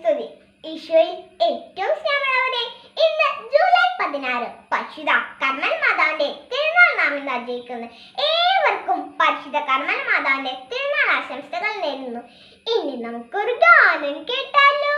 സ്തുതി ഈശോയിൽ ഏറ്റവും സ്നേഹമുള്ളവരെ ഇന്ന് ജൂലൈ പതിനാറ്. പരിശുദ്ധ കർമ്മൽ മാതാവിന്റെ തിരുനാൾ നാം ഇന്ന് ആചരിക്കുന്നു. ഏവർക്കും പരിശുദ്ധ കർമ്മൽ മാതാവിന്റെ തിരുനാൾ ആശംസകൾ നേരുന്നു. ഇനി നമുക്കൊരു ഗാനം കേട്ടാലോ?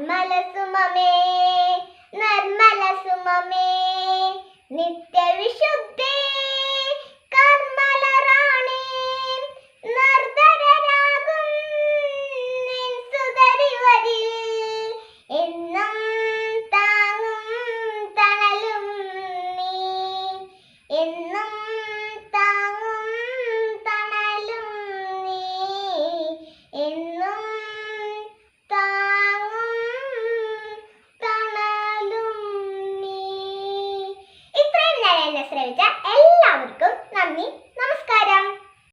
നർമ്മല സുമമേ നർമ്മല സുമമേ ശ്രമിച്ച എല്ലാവർക്കും